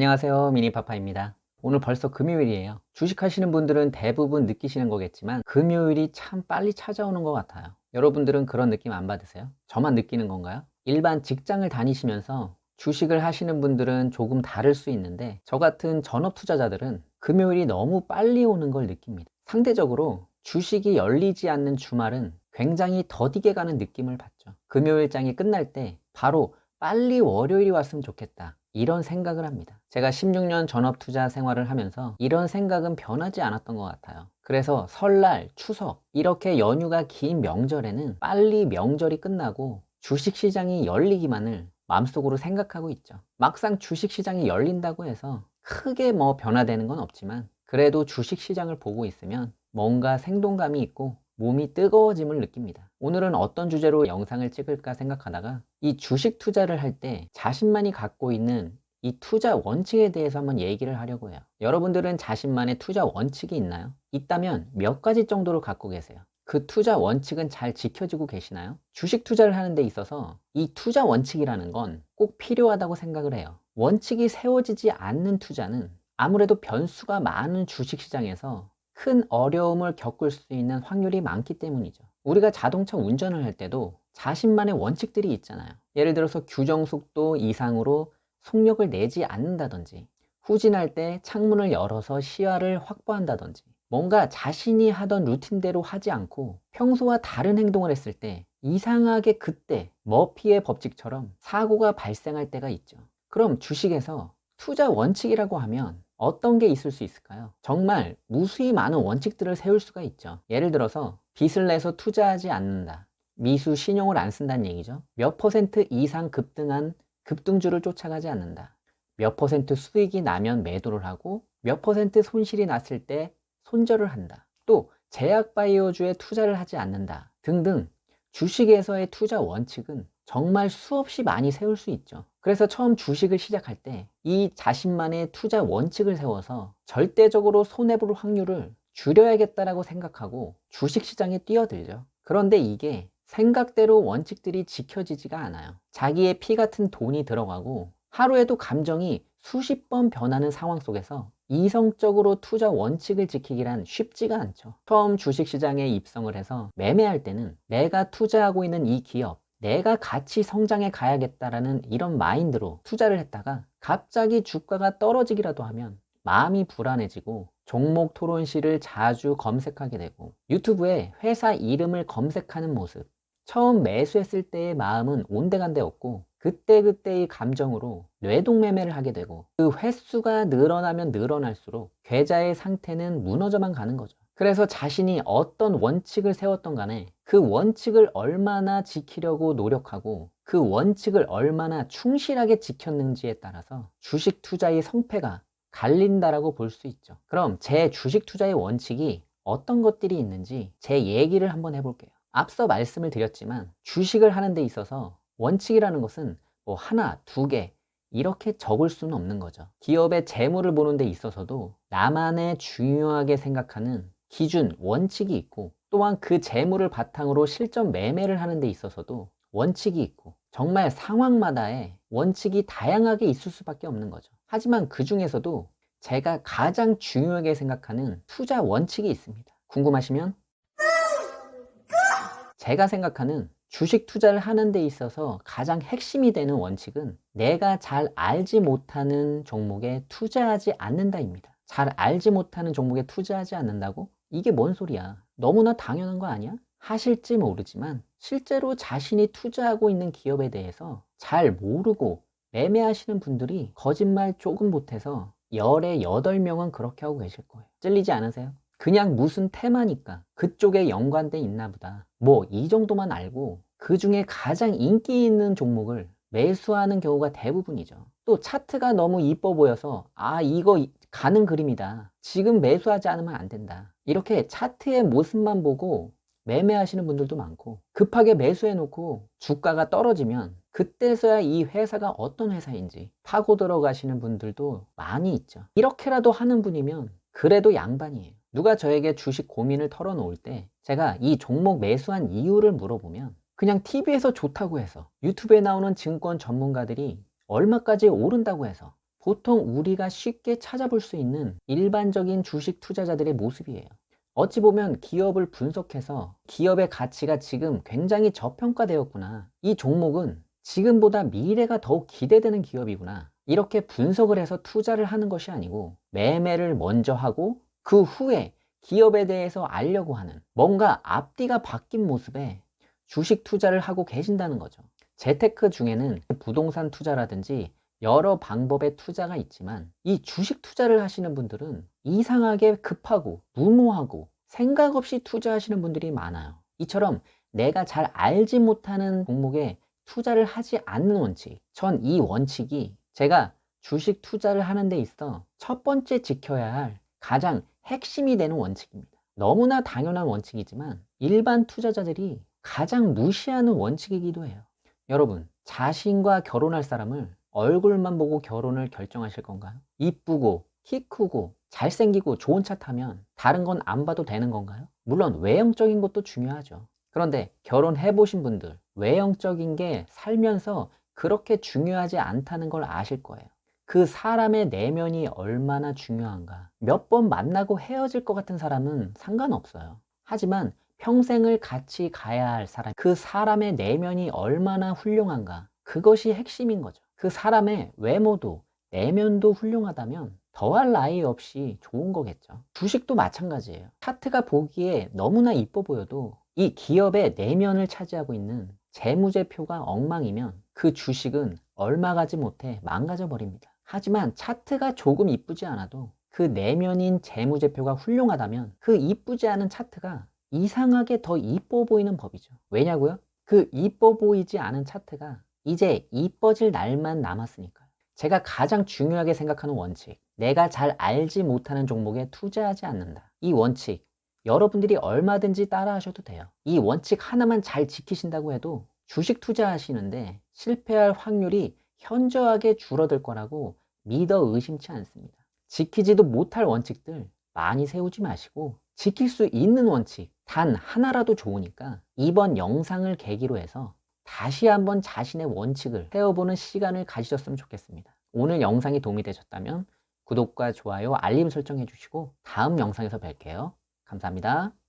안녕하세요. 미니파파입니다. 오늘 벌써 금요일이에요. 주식 하시는 분들은 대부분 느끼시는 거겠지만 금요일이 참 빨리 찾아오는 것 같아요. 여러분들은 그런 느낌 안 받으세요? 저만 느끼는 건가요? 일반 직장을 다니시면서 주식을 하시는 분들은 조금 다를 수 있는데 저 같은 전업 투자자들은 금요일이 너무 빨리 오는 걸 느낍니다. 상대적으로 주식이 열리지 않는 주말은 굉장히 더디게 가는 느낌을 받죠. 금요일장이 끝날 때 바로 빨리 월요일이 왔으면 좋겠다. 이런 생각을 합니다. 제가 16년 전업 투자 생활을 하면서 이런 생각은 변하지 않았던 것 같아요. 그래서 설날, 추석, 이렇게 연휴가 긴 명절에는 빨리 명절이 끝나고 주식 시장이 열리기만을 마음속으로 생각하고 있죠. 막상 주식 시장이 열린다고 해서 크게 뭐 변화되는 건 없지만 그래도 주식 시장을 보고 있으면 뭔가 생동감이 있고 몸이 뜨거워짐을 느낍니다. 오늘은 어떤 주제로 영상을 찍을까 생각하다가 이 주식 투자를 할 때 자신만이 갖고 있는 이 투자 원칙에 대해서 한번 얘기를 하려고 해요. 여러분들은 자신만의 투자 원칙이 있나요? 있다면 몇 가지 정도로 갖고 계세요? 그 투자 원칙은 잘 지켜지고 계시나요? 주식 투자를 하는 데 있어서 이 투자 원칙이라는 건 꼭 필요하다고 생각을 해요. 원칙이 세워지지 않는 투자는 아무래도 변수가 많은 주식 시장에서 큰 어려움을 겪을 수 있는 확률이 많기 때문이죠. 우리가 자동차 운전을 할 때도 자신만의 원칙들이 있잖아요. 예를 들어서 규정 속도 이상으로 속력을 내지 않는다든지, 후진할 때 창문을 열어서 시야를 확보한다든지, 뭔가 자신이 하던 루틴대로 하지 않고 평소와 다른 행동을 했을 때 이상하게 그때 머피의 법칙처럼 사고가 발생할 때가 있죠. 그럼 주식에서 투자 원칙이라고 하면 어떤 게 있을 수 있을까요? 정말 무수히 많은 원칙들을 세울 수가 있죠. 예를 들어서 빚을 내서 투자하지 않는다. 미수 신용을 안 쓴다는 얘기죠. 몇 퍼센트 이상 급등한 급등주를 쫓아가지 않는다. 몇 퍼센트 수익이 나면 매도를 하고 몇 퍼센트 손실이 났을 때 손절을 한다. 또 제약 바이오주에 투자를 하지 않는다. 등등 주식에서의 투자 원칙은 정말 수없이 많이 세울 수 있죠. 그래서 처음 주식을 시작할 때 이 자신만의 투자 원칙을 세워서 절대적으로 손해볼 확률을 줄여야겠다라고 생각하고 주식 시장에 뛰어들죠. 그런데 이게 생각대로 원칙들이 지켜지지가 않아요. 자기의 피 같은 돈이 들어가고 하루에도 감정이 수십 번 변하는 상황 속에서 이성적으로 투자 원칙을 지키기란 쉽지가 않죠. 처음 주식시장에 입성을 해서 매매할 때는 내가 투자하고 있는 이 기업, 내가 같이 성장해 가야겠다라는 이런 마인드로 투자를 했다가 갑자기 주가가 떨어지기라도 하면 마음이 불안해지고 종목 토론실을 자주 검색하게 되고 유튜브에 회사 이름을 검색하는 모습 처음 매수했을 때의 마음은 온데간데 없고 그때그때의 감정으로 뇌동매매를 하게 되고 그 횟수가 늘어나면 늘어날수록 계좌의 상태는 무너져만 가는 거죠. 그래서 자신이 어떤 원칙을 세웠던 간에 그 원칙을 얼마나 지키려고 노력하고 그 원칙을 얼마나 충실하게 지켰는지에 따라서 주식 투자의 성패가 갈린다라고 볼 수 있죠. 그럼 제 주식 투자의 원칙이 어떤 것들이 있는지 제 얘기를 한번 해볼게요. 앞서 말씀을 드렸지만 주식을 하는 데 있어서 원칙이라는 것은 뭐 하나, 두 개, 이렇게 적을 수는 없는 거죠. 기업의 재물을 보는 데 있어서도 나만의 중요하게 생각하는 기준, 원칙이 있고 또한 그 재물을 바탕으로 실전 매매를 하는 데 있어서도 원칙이 있고 정말 상황마다의 원칙이 다양하게 있을 수밖에 없는 거죠. 하지만 그 중에서도 제가 가장 중요하게 생각하는 투자 원칙이 있습니다. 궁금하시면 제가 생각하는 주식 투자를 하는 데 있어서 가장 핵심이 되는 원칙은 내가 잘 알지 못하는 종목에 투자하지 않는다입니다. 잘 알지 못하는 종목에 투자하지 않는다고? 이게 뭔 소리야? 너무나 당연한 거 아니야? 하실지 모르지만 실제로 자신이 투자하고 있는 기업에 대해서 잘 모르고 매매하시는 분들이 거짓말 조금 못해서 열에 여덟 명은 그렇게 하고 계실 거예요. 찔리지 않으세요? 그냥 무슨 테마니까 그쪽에 연관돼 있나 보다. 뭐 이 정도만 알고 그 중에 가장 인기 있는 종목을 매수하는 경우가 대부분이죠. 또 차트가 너무 이뻐 보여서 아 이거 가는 그림이다. 지금 매수하지 않으면 안 된다. 이렇게 차트의 모습만 보고 매매하시는 분들도 많고 급하게 매수해 놓고 주가가 떨어지면 그때서야 이 회사가 어떤 회사인지 파고 들어가시는 분들도 많이 있죠. 이렇게라도 하는 분이면 그래도 양반이에요. 누가 저에게 주식 고민을 털어놓을 때 제가 이 종목 매수한 이유를 물어보면 그냥 TV에서 좋다고 해서 유튜브에 나오는 증권 전문가들이 얼마까지 오른다고 해서 보통 우리가 쉽게 찾아볼 수 있는 일반적인 주식 투자자들의 모습이에요. 어찌 보면 기업을 분석해서 기업의 가치가 지금 굉장히 저평가되었구나. 이 종목은 지금보다 미래가 더욱 기대되는 기업이구나. 이렇게 분석을 해서 투자를 하는 것이 아니고 매매를 먼저 하고 그 후에 기업에 대해서 알려고 하는 뭔가 앞뒤가 바뀐 모습에 주식 투자를 하고 계신다는 거죠. 재테크 중에는 부동산 투자라든지 여러 방법의 투자가 있지만 이 주식 투자를 하시는 분들은 이상하게 급하고 무모하고 생각 없이 투자하시는 분들이 많아요. 이처럼 내가 잘 알지 못하는 종목에 투자를 하지 않는 원칙. 전 이 원칙이 제가 주식 투자를 하는 데 있어 첫 번째 지켜야 할 가장 핵심이 되는 원칙입니다. 너무나 당연한 원칙이지만 일반 투자자들이 가장 무시하는 원칙이기도 해요. 여러분, 자신과 결혼할 사람을 얼굴만 보고 결혼을 결정하실 건가요? 이쁘고, 키 크고, 잘생기고 좋은 차 타면 다른 건 안 봐도 되는 건가요? 물론 외형적인 것도 중요하죠. 그런데 결혼해 보신 분들, 외형적인 게 살면서 그렇게 중요하지 않다는 걸 아실 거예요. 그 사람의 내면이 얼마나 중요한가. 몇 번 만나고 헤어질 것 같은 사람은 상관없어요. 하지만 평생을 같이 가야 할 사람, 그 사람의 내면이 얼마나 훌륭한가. 그것이 핵심인 거죠. 그 사람의 외모도, 내면도 훌륭하다면 더할 나위 없이 좋은 거겠죠. 주식도 마찬가지예요. 차트가 보기에 너무나 이뻐 보여도 이 기업의 내면을 차지하고 있는 재무제표가 엉망이면 그 주식은 얼마 가지 못해 망가져 버립니다. 하지만 차트가 조금 이쁘지 않아도 그 내면인 재무제표가 훌륭하다면 그 이쁘지 않은 차트가 이상하게 더 이뻐 보이는 법이죠. 왜냐고요? 그 이뻐 보이지 않은 차트가 이제 이뻐질 날만 남았으니까요. 제가 가장 중요하게 생각하는 원칙. 내가 잘 알지 못하는 종목에 투자하지 않는다. 이 원칙. 여러분들이 얼마든지 따라 하셔도 돼요. 이 원칙 하나만 잘 지키신다고 해도 주식 투자하시는데 실패할 확률이 현저하게 줄어들 거라고 믿어 의심치 않습니다. 지키지도 못할 원칙들 많이 세우지 마시고 지킬 수 있는 원칙 단 하나라도 좋으니까 이번 영상을 계기로 해서 다시 한번 자신의 원칙을 세워보는 시간을 가지셨으면 좋겠습니다. 오늘 영상이 도움이 되셨다면 구독과 좋아요, 알림 설정해 주시고 다음 영상에서 뵐게요. 감사합니다.